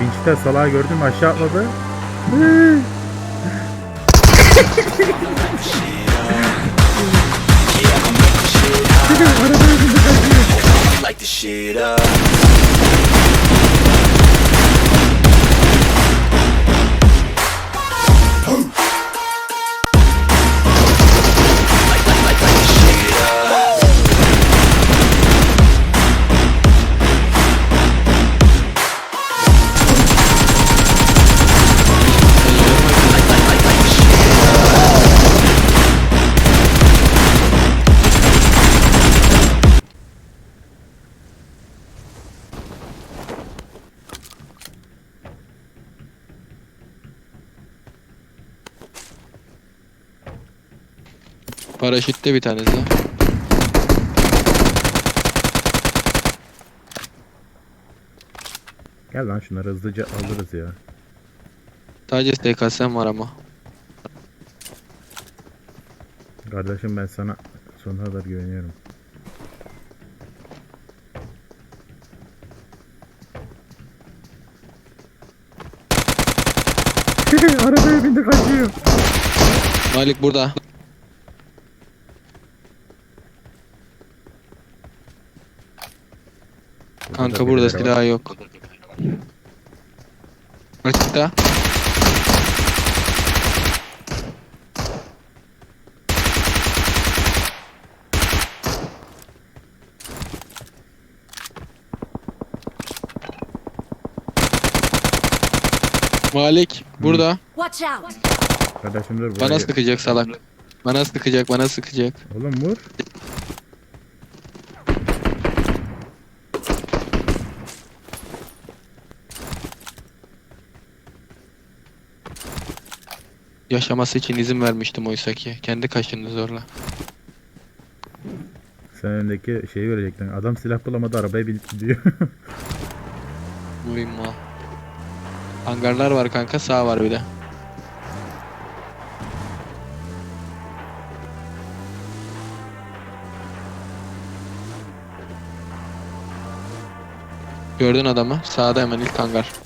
Vinç'te salağı gördüm aşağı atladı. Light the shit up. Paraşütte bir tanesi. Gel lan şunları hızlıca alırız ya. Sadece SKS'm var ama. Kardeşim ben sana sonuna kadar güveniyorum. Arabaya bindi kaçıyor. Malik burada. Kanka burada silah yok. Açıkta. Malik burada. Watch out! Kardeşim dur Bana buraya. sıkacak salak. Bana sıkacak, bana sıkacak. Oğlum vur. Yaşaması için izin vermiştim oysa ki. Kendi kaşındı zorla. Sen öndeki şeyi verecektin. Adam silah bulamadı arabaya binip gidiyor. Vurayım mal. Hangarlar var kanka, sağ var bir de. Gördün adamı. Sağda hemen ilk hangar.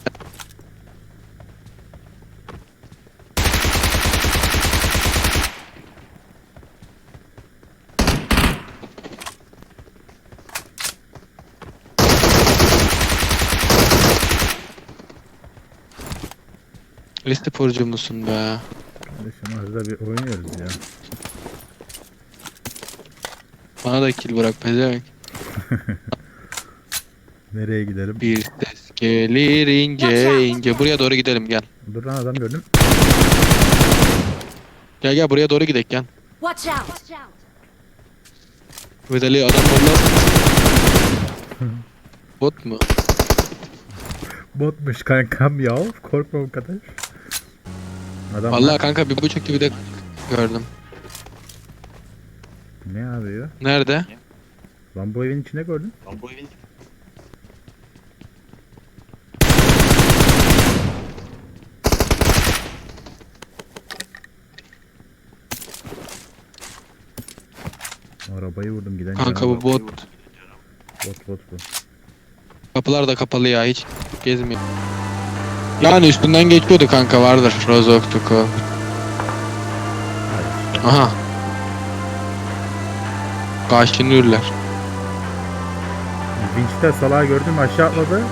Liste sporcu musun be? Kardeşim arada bir oynuyoruz ya. Bana da kill bırak pezevenk. Nereye gidelim? Bir ses gelir ince ince. Buraya doğru gidelim gel. Dur lan adam gördüm. Gel gel buraya doğru gidelim gel. Watch out! Mehmet Ali adam valla. Bot mu? Botmuş kankam ya. Korkma bu kadar. Adam Vallahi kanka bir buçuk gibi de gördüm. ne yapıyor? Nerede? Lan bu evin içinde gördün. Arabayı vurdum giden Kanka bu bot. Bot bot bu. Kapılar da kapalı ya hiç gezmiyor. Yani üstünden geçiyordu kanka vardır. Rozok Tuko. Aha. Kaşınıyorlar. Vinç'te salağı gördüm aşağı atladı.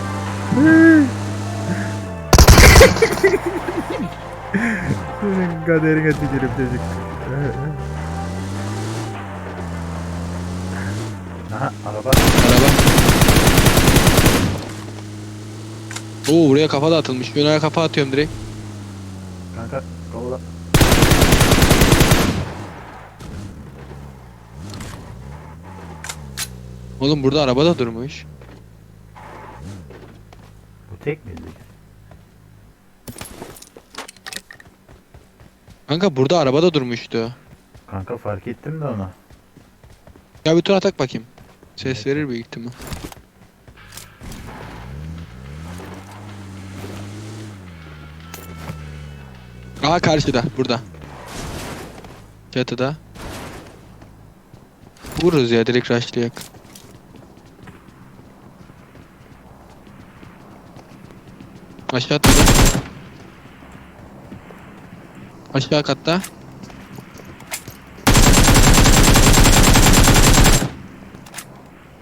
Senin kaderine tükürüp çocuk. Aha araba. Araba. Oo buraya kafa da atılmış. Ben oraya kafa atıyorum direkt. Kanka kovala. Oğlum burada araba da durmuş. Bu tek miydi? Kanka burada araba da durmuştu. Kanka fark ettim de onu. Ya bir tur atak bakayım. Ses verir büyük ihtimal. Aha karşıda burada. Çatıda. Vururuz ya direkt rushlayak. Aşağı atladı. Aşağı katta.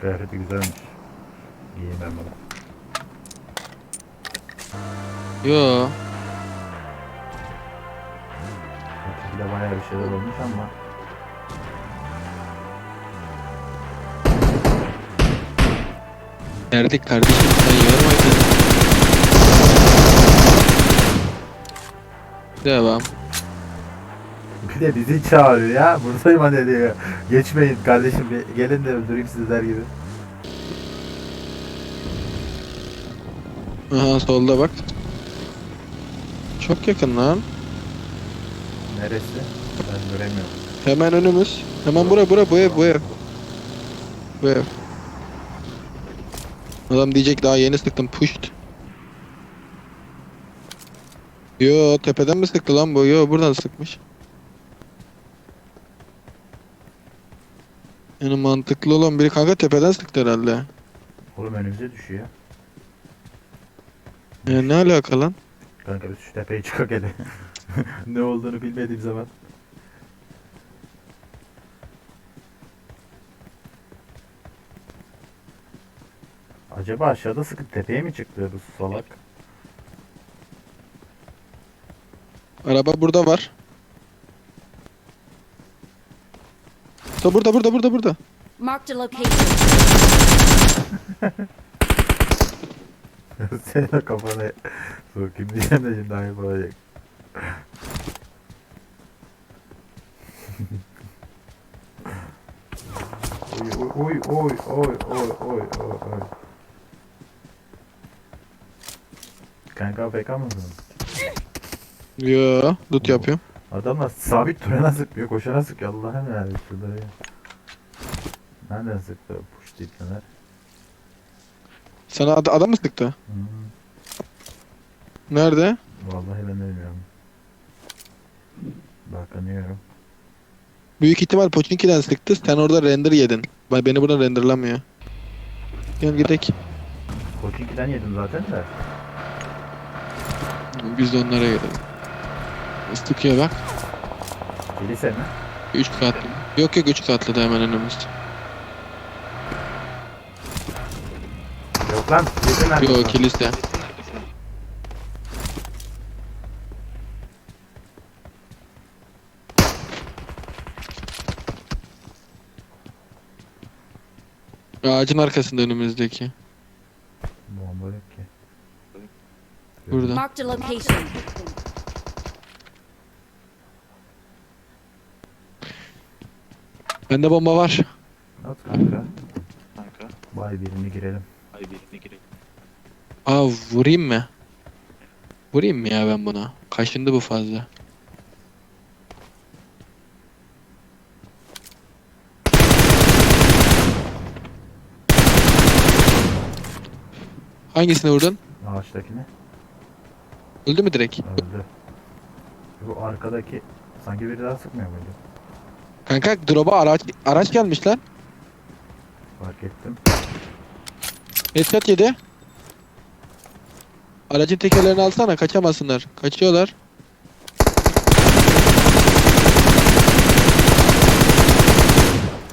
Kıyafeti güzelmiş. Giyeyim ben bunu. Yo. Ötekide bayağı bir şeyler olmuş ama. Verdik kardeşim sen yorma kendini. Devam. Bir de bizi çağırıyor ya. Buradayım hani diyor. Geçmeyin kardeşim bir gelin de öldüreyim sizi der gibi. Aha solda bak. Çok yakın lan. Neresi? Ben göremiyorum. Hemen önümüz. Hemen bura bura bu ev bu ev. Bu ev. Adam diyecek daha yeni sıktım pushed. Yo tepeden mi sıktı lan bu? Yo buradan sıkmış. Yani mantıklı olan biri kanka tepeden sıktı herhalde. Oğlum önümüze düşüyor. Ya ne alaka lan? Kanka biz şu tepeye çıkak hele. ne olduğunu bilmediğim zaman. Acaba aşağıda sıkıp tepeye mi çıktı bu salak? Araba burada var. Da burada burada burada burada. Marked a location. Senin o kafana sokayım diyeceğim de şimdi ayıp olacak. Oy oy oy oy oy oy oy. Kanka AFK mısın? Yo loot yapıyorum. Adamlar sabit durana sıkmıyor, koşana sıkıyor. Allah'ım ya şurada ya. Nereden sıktı? Push dipler. Sana ad- adam mı sıktı? Hmm. Nerede? Vallahi ben de bilmiyorum. Bakınıyorum. Büyük ihtimal Pochinki'den sıktı. Sen orada render yedin. Bak Beni buradan renderlamıyor. Gel gidelim. Koçinki'den yedim zaten de. Biz de onlara gidelim. Sıkıyor bak. Kilise mi? 3 katlı. Yok yok 3 katlı da hemen önümüzde. Yok lan. Kilise nerede? Yok kilise. Ağacın arkasında önümüzdeki. Bomba yok ki. Burada. Marked a location. Bende bomba var. At kanka. Bay birini girelim. Aa vurayım mı? Vurayım mı ya ben buna? Kaşındı bu fazla. Hangisini vurdun? Ağaçtakine. Öldü mü direkt? Öldü. Bu arkadaki sanki biri daha sıkmıyor muydu? Kanka drop'a araç araç gelmiş lan. Fark ettim. Headshot yedi. Aracın tekerlerini alsana kaçamasınlar. Kaçıyorlar.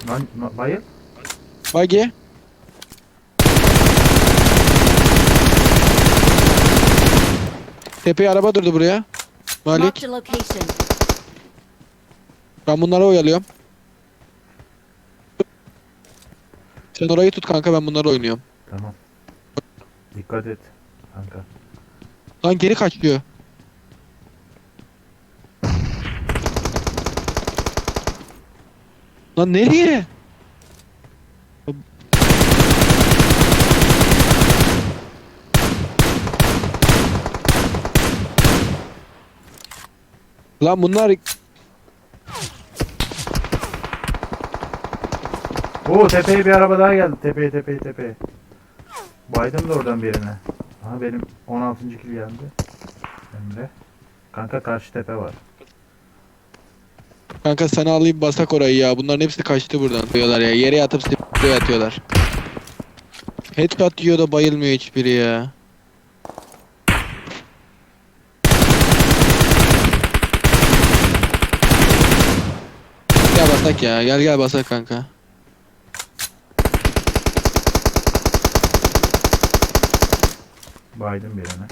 Lan ma- bayıl. Buggy. Tepeye araba durdu buraya. Malik. Marked a location. Ben bunları oyalıyorum. Sen orayı tut kanka ben bunları oynuyorum. Tamam. Dikkat et. Kanka. Lan geri kaçıyor. Lan nereye? Lan bunlar Oo tepeye bir araba daha geldi. Tepeye tepeye tepeye. Baydım da oradan birine. Aha benim 16. kill geldi. Emre. Kanka karşı tepe var. Kanka sen alayım basak orayı ya. Bunların hepsi kaçtı buradan. Diyorlar ya. Yere yatıp sipre atıyorlar. Headshot yiyor da bayılmıyor hiçbiri ya. Gel basak ya. Gel gel basak kanka. Baydım birine.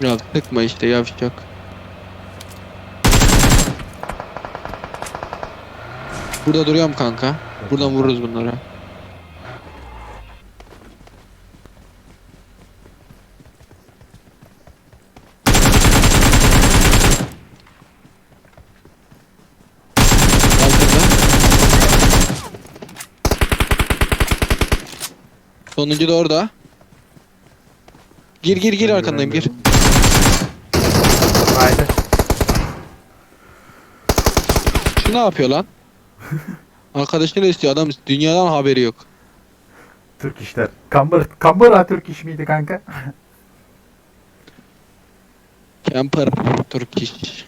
Ya sıkma işte yavşak. Burada duruyorum kanka. Buradan vururuz bunları. Sonuncu da orada. Gir gir gir Ben arkandayım gir. Baydı. Şu ne yapıyor lan? Arkadaşını istiyor adam dünyadan haberi yok. Türk işler. Kambur, Kambura Türk iş miydi kanka? Camper Turkish.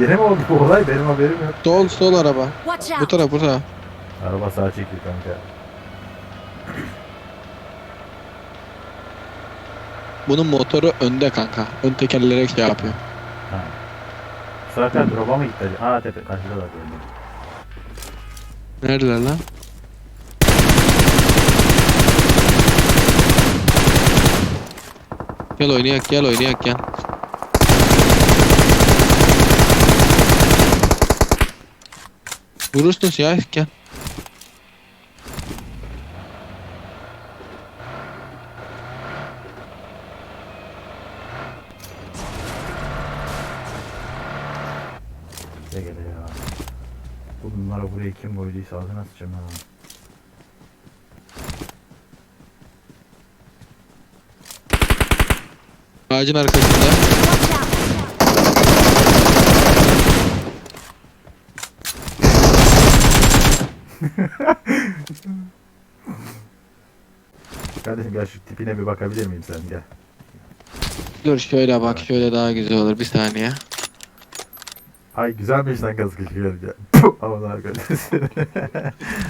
Yere mi oldu bu olay? Benim haberim yok. Sol sol araba. Bu taraf bu taraf. Araba sağa çekiyor kanka. Bunun motoru önde kanka. Ön tekerlere şey yapıyor. Ha. Zaten drop'a mı gitti? acaba? Aa tepe karşıda da böyle. Neredeler lan? Gel oynayak gel oynayak gel. Vurursun ya gel. Ne gele ya. Bunlara buraya kim koyduysa ağzına sıçacağım ha. Ağacın arkasında. Kardeşim gel şu tipine bir bakabilir miyim sen gel. Dur şöyle bak şöyle daha güzel olur bir saniye. Ay güzelmiş lan gaz gel. Puh, Aman arkadaşlar.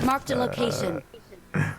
Marked a location.